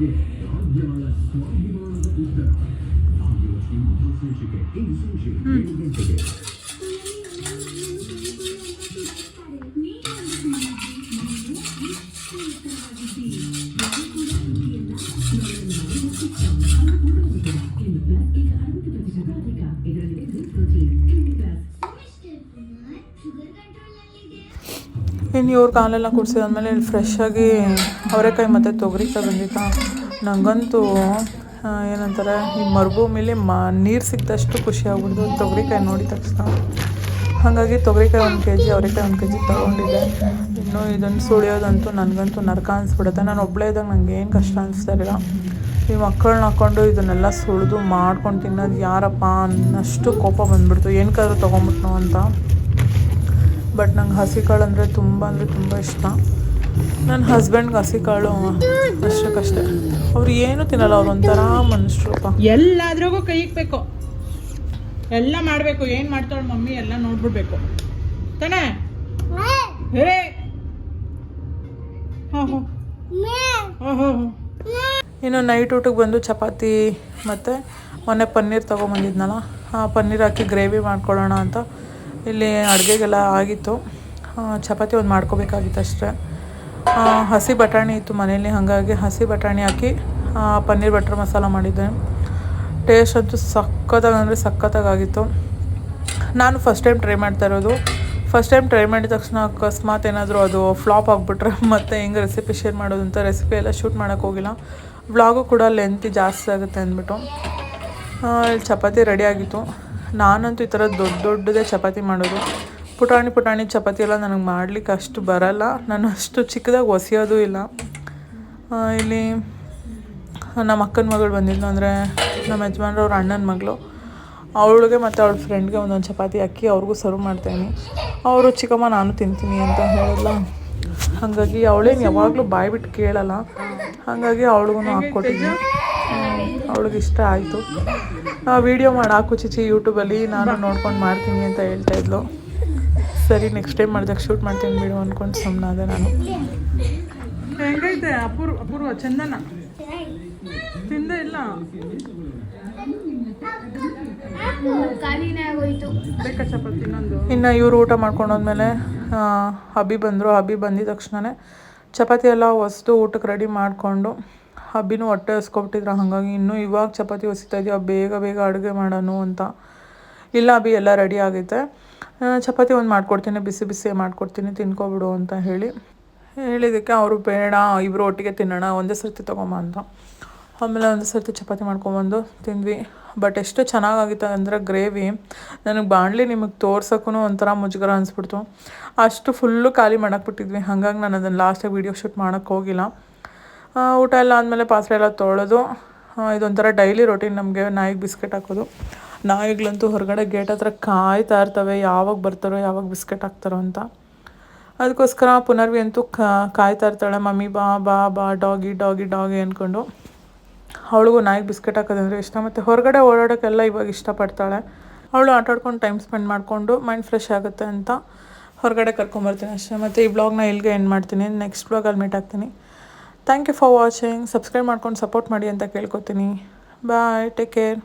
S3: 也要热爱广义湾的故事，
S1: 让有情歌词曲。ಇವ್ರ ಕಾಲೆಲ್ಲ ಕುಡ್ಸಿದಾದ್ಮೇಲೆ ಇಲ್ಲಿ ಫ್ರೆಶ್ ಆಗಿ ಅವರೆಕಾಯಿ ಮತ್ತು ತೊಗರಿಕಾಯಿ ಬಂದಿತ್ತಾ? ನನಗಂತೂ ಏನಂತಾರೆ, ಈ ಮರುಭೂಮಿಲಿ ಮ, ನೀರು ಸಿಕ್ಕಿದಷ್ಟು ಖುಷಿ ಆಗ್ಬಿಡ್ತು ತೊಗರಿಕಾಯಿ ನೋಡಿದ ತಕ್ಷಣ. ಹಾಗಾಗಿ ತೊಗರಿಕಾಯಿ ಒಂದು ಕೆ ಜಿ ಅವರೆಕಾಯಿ ಒಂದು ಕೆ ಜಿ ತೊಗೊಂಡಿದ್ದೆ. ಇನ್ನು ಇದನ್ನು ಸುಳಿಯೋದಂತೂ ನನಗಂತೂ ನರಕ ಅನಿಸ್ಬಿಡುತ್ತೆ. ನಾನು ಒಬ್ಬಳೇ ಇದ್ದಾಗ ನನಗೆ ಏನು ಕಷ್ಟ ಅನಿಸ್ತಾ ಇರಲಿಲ್ಲ. ಈ ಮಕ್ಕಳನ್ನ ಹಾಕ್ಕೊಂಡು ಇದನ್ನೆಲ್ಲ ಸುಳಿದು ಮಾಡ್ಕೊಂಡು ತಿನ್ನೋದು ಯಾರಪ್ಪ ಅನ್ನಷ್ಟು ಕೋಪ ಬಂದ್ಬಿಡ್ತು. ಏನಕ್ಕಾದ್ರೂ ತೊಗೊಂಬಿಟ್ನೋ ಅಂತ. ಬಟ್ ನಂಗೆ ಹಸಿ ಕಾಳು ಅಂದರೆ ತುಂಬ ಅಂದರೆ ತುಂಬ ಇಷ್ಟ. ನನ್ನ ಹಸ್ಬೆಂಡ್ಗೆ ಹಸಿ ಕಾಳು ಅಷ್ಟಕ್ಕಷ್ಟೇ. ಅವ್ರು ಏನು ತಿನ್ನಲ್ಲ ಅವ್ರು ಒಂಥರ ಮನುಷ್ಯರು
S3: ಎಲ್ಲಾದ್ರಾಗೂ ಕೈ ಇಕ್ಬೇಕು. ಎಲ್ಲ ಮಾಡಬೇಕು. ಏನು ಮಾಡ್ತಾಳೆ ಮಮ್ಮಿ? ಎಲ್ಲ ನೋಡ್ಬಿಡ್ಬೇಕು. ತಾನೇ? ಹೇ! ಹೋ ಹೋ. ಹೋ ಹೋ ಹೋ.
S1: ಇನ್ನು ನೈಟ್ ಊಟಕ್ಕೆ ಬಂದು ಚಪಾತಿ ಮತ್ತು ಮೊನ್ನೆ ಪನ್ನೀರ್ ತೊಗೊಂಬಂದಿದ್ನಲ್ಲ ಆ ಪನ್ನೀರ್ ಹಾಕಿ ಗ್ರೇವಿ ಮಾಡ್ಕೊಳ್ಳೋಣ ಅಂತ. ಇಲ್ಲಿ ಅಡುಗೆಗೆಲ್ಲ ಆಗಿತ್ತು. ಚಪಾತಿ ಒಂದು ಮಾಡ್ಕೋಬೇಕಾಗಿತ್ತು ಅಷ್ಟೇ. ಹಸಿ ಬಟಾಣಿ ಇತ್ತು ಮನೇಲಿ ಹಾಗಾಗಿ ಹಸಿ ಬಟಾಣಿ ಹಾಕಿ ಪನ್ನೀರ್ ಬಟರ್ ಮಸಾಲ ಮಾಡಿದ್ದೆ. ಟೇಸ್ಟ್ ಅಂತೂ ಸಖತ್ತಾಗಿ, ಅಂದರೆ ಸಖತ್ತಾಗಿತ್ತು ನಾನು ಫಸ್ಟ್ ಟೈಮ್ ಟ್ರೈ ಮಾಡ್ತಾ ಇರೋದು. ಫಸ್ಟ್ ಟೈಮ್ ಟ್ರೈ ಮಾಡಿದ ತಕ್ಷಣ ಅಕಸ್ಮಾತ್ ಏನಾದರೂ ಅದು ಫ್ಲಾಪ್ ಆಗಿಬಿಟ್ರೆ ಮತ್ತು ಹೆಂಗೆ ರೆಸಿಪಿ ಶೇರ್ ಮಾಡೋದು ಅಂತ ರೆಸಿಪಿ ಎಲ್ಲ ಶೂಟ್ ಮಾಡೋಕ್ಕೆ ಹೋಗಿಲ್ಲ. ವ್ಲಾಗು ಕೂಡ ಲೆಂತಿ ಜಾಸ್ತಿ ಆಗುತ್ತೆ ಅಂದ್ಬಿಟ್ಟು. ಚಪಾತಿ ರೆಡಿ ಆಗಿತ್ತು. ನಾನಂತೂ ಈ ಥರ ದೊಡ್ಡ ದೊಡ್ಡದೇ ಚಪಾತಿ ಮಾಡೋದು. ಪುಟಾಣಿ ಪುಟಾಣಿ ಚಪಾತಿ ಎಲ್ಲ ನನಗೆ ಮಾಡ್ಲಿಕ್ಕೆ ಅಷ್ಟು ಬರಲ್ಲ. ನಾನು ಅಷ್ಟು ಚಿಕ್ಕದಾಗಿ ಒಸಿಯೋದು ಇಲ್ಲ. ಇಲ್ಲಿ ನಮ್ಮ ಅಕ್ಕನ ಮಗಳು ಬಂದಿದ್ಲು ಅಂದರೆ ನಮ್ಮ ಯಜಮಾನ್ರವ್ರ ಅಣ್ಣನ ಮಗಳು. ಅವಳಿಗೆ ಮತ್ತು ಅವಳ ಫ್ರೆಂಡ್ಗೆ ಒಂದೊಂದು ಚಪಾತಿ ಅಕ್ಕಿ ಅವ್ರಿಗೂ ಸರ್ವ್ ಮಾಡ್ತೀನಿ. ಅವರು, ಚಿಕ್ಕಮ್ಮ, ನಾನು ತಿಂತೀನಿ ಅಂತ ಹೇಳಿದ್ಲ. ಹಾಗಾಗಿ ಅವಳೇನು ಯಾವಾಗಲೂ ಬಾಯಿ ಬಿಟ್ಟು ಕೇಳಲ್ಲ. ಹಾಗಾಗಿ ಅವಳಿಗೂ ಹಾಕ್ಕೊಟ್ಟಿದ್ದೀನಿ. ಅವಳಿಗೆ ಇಷ್ಟ ಆಯಿತು. ವಿಡಿಯೋ ಮಾಡಿ ಹಾಕು ಚಿಚಿ ಯೂಟ್ಯೂಬಲ್ಲಿ ನಾನು ನೋಡ್ಕೊಂಡು ಮಾಡ್ತೀನಿ ಅಂತ ಹೇಳ್ತಾ ಇದ್ಲು. ಸರಿ ನೆಕ್ಸ್ಟ್ ಟೈಮ್ ಮಾಡಿದಾಗ ಶೂಟ್ ಮಾಡ್ತೀನಿ ಬಿಡು ಅಂದ್ಕೊಂಡು ಸುಮ್ಮನಾದೆ ನಾನು.
S3: ಹೆಂಗೈತೆ ಅಪೂರ್ವ ಅಪೂರ್ವ ಚಂದನ? ತಿಂದ ಇಲ್ಲ.
S1: ಇನ್ನು ಇವರು ಊಟ ಮಾಡ್ಕೊಂಡು ಹೋದ್ಮೇಲೆ ಆ, ಹಬ್ಬಿ ಬಂದರು. ಹಬ್ಬಿ ಬಂದಿದ ತಕ್ಷಣವೇ ಚಪಾತಿ ಎಲ್ಲ ಹೊಸ್ದು ಊಟಕ್ಕೆ ರೆಡಿ ಮಾಡಿಕೊಂಡು ಹಬ್ಬಿನೂ ಹೊಟ್ಟೆ ಹಸ್ಕೊಬಿಟ್ಟಿದ್ರು. ಹಾಗಾಗಿ ಇನ್ನೂ ಇವಾಗ ಚಪಾತಿ ಹೊಸಿತಾ ಇದೀವಿ ಬೇಗ ಬೇಗ ಅಡುಗೆ ಮಾಡೋಣ ಅಂತ. ಇಲ್ಲ ಅಬ್ಬಿ ಎಲ್ಲ ರೆಡಿ ಆಗೈತೆ. ಚಪಾತಿ ಒಂದು ಮಾಡ್ಕೊಡ್ತೀನಿ, ಬಿಸಿ ಬಿಸಿ ಮಾಡ್ಕೊಡ್ತೀನಿ, ತಿನ್ಕೊಬಿಡು ಅಂತ ಹೇಳಿ. ಹೇಳಿದ್ದಕ್ಕೆ ಅವರು, ಬೇಡ ಇಬ್ಬರು ಒಟ್ಟಿಗೆ ತಿನ್ನೋಣ, ಒಂದೇ ಸರ್ತಿ ತೊಗೊಂಬ ಅಂತ. ಆಮೇಲೆ ಒಂದೇ ಸರ್ತಿ ಚಪಾತಿ ಮಾಡ್ಕೊಂಬಂದು ತಿಂದ್ವಿ. ಬಟ್ ಎಷ್ಟು ಚೆನ್ನಾಗಾಗಿತ್ತು ಅಂದರೆ ಗ್ರೇವಿ. ನನಗೆ ಬಾಣಲಿ ನಿಮಗೆ ತೋರ್ಸೋಕ್ಕೂ ಒಂಥರ ಮುಜುಗರ ಅನಿಸ್ಬಿಡ್ತು. ಅಷ್ಟು ಫುಲ್ಲು ಖಾಲಿ ಮಾಡೋಕ್ಬಿಟ್ಟಿದ್ವಿ ಹಾಗಾಗಿ ನಾನು ಅದನ್ನು ಲಾಸ್ಟಾಗಿ ವೀಡಿಯೋ ಶೂಟ್ ಮಾಡೋಕ್ಕೆ ಹೋಗಿಲ್ಲ. ಊಟ ಎಲ್ಲ ಆದಮೇಲೆ ಪಾತ್ರೆ ಎಲ್ಲ ತೊಳೆದು ಇದೊಂಥರ ಡೈಲಿ ರೊಟೀನ್ ನಮಗೆ ನಾಯಿಗೆ ಬಿಸ್ಕೆಟ್ ಹಾಕೋದು. ನಾಯಿಗಳಂತೂ ಹೊರಗಡೆ ಗೇಟ್ ಹತ್ರ ಕಾಯ್ತಾ ಇರ್ತವೆ, ಯಾವಾಗ ಬರ್ತಾರೋ, ಯಾವಾಗ ಬಿಸ್ಕೆಟ್ ಹಾಕ್ತಾರೋ ಅಂತ. ಅದಕ್ಕೋಸ್ಕರ ಪುನರ್ವಿ ಅಂತೂ ಕಾಯ್ತಾ ಇರ್ತಾಳೆ ಮಮ್ಮಿ, ಬಾ ಬಾ ಬಾ ಡಾಗಿ ಡಾಗಿ ಡಾಗಿ ಅಂದ್ಕೊಂಡು ಅವಳಿಗೂ ನಾಯಿಗೆ ಬಿಸ್ಕೆಟ್ ಹಾಕೋದಂದ್ರೆ ಇಷ್ಟ. ಮತ್ತು ಹೊರಗಡೆ ಓಡಾಡೋಕ್ಕೆಲ್ಲ ಇವಾಗ ಇಷ್ಟಪಡ್ತಾಳೆ. ಅವಳು ಆಟಾಡ್ಕೊಂಡು ಟೈಮ್ ಸ್ಪೆಂಡ್ ಮಾಡಿಕೊಂಡು ಮೈಂಡ್ ಫ್ರೆಶ್ ಆಗುತ್ತೆ ಅಂತ ಹೊರಗಡೆ ಕರ್ಕೊಂಬರ್ತೀನಿ ಅಷ್ಟೇ. ಮತ್ತು ಈ ಬ್ಲಾಗ್ನ ಇಲ್ಲಿಗೆ ಎಂಡ್ ಮಾಡ್ತೀನಿ. ನೆಕ್ಸ್ಟ್ ಬ್ಲಾಗಲ್ಲಿ ಮೀಟ್ ಆಗ್ತೀನಿ. Thank you for watching subscribe ಮಾಡ್ಕೊಂಡು ಸಪೋರ್ಟ್ ಮಾಡಿ ಅಂತ ಕೇಳ್ಕೊತೀನಿ. Bye take care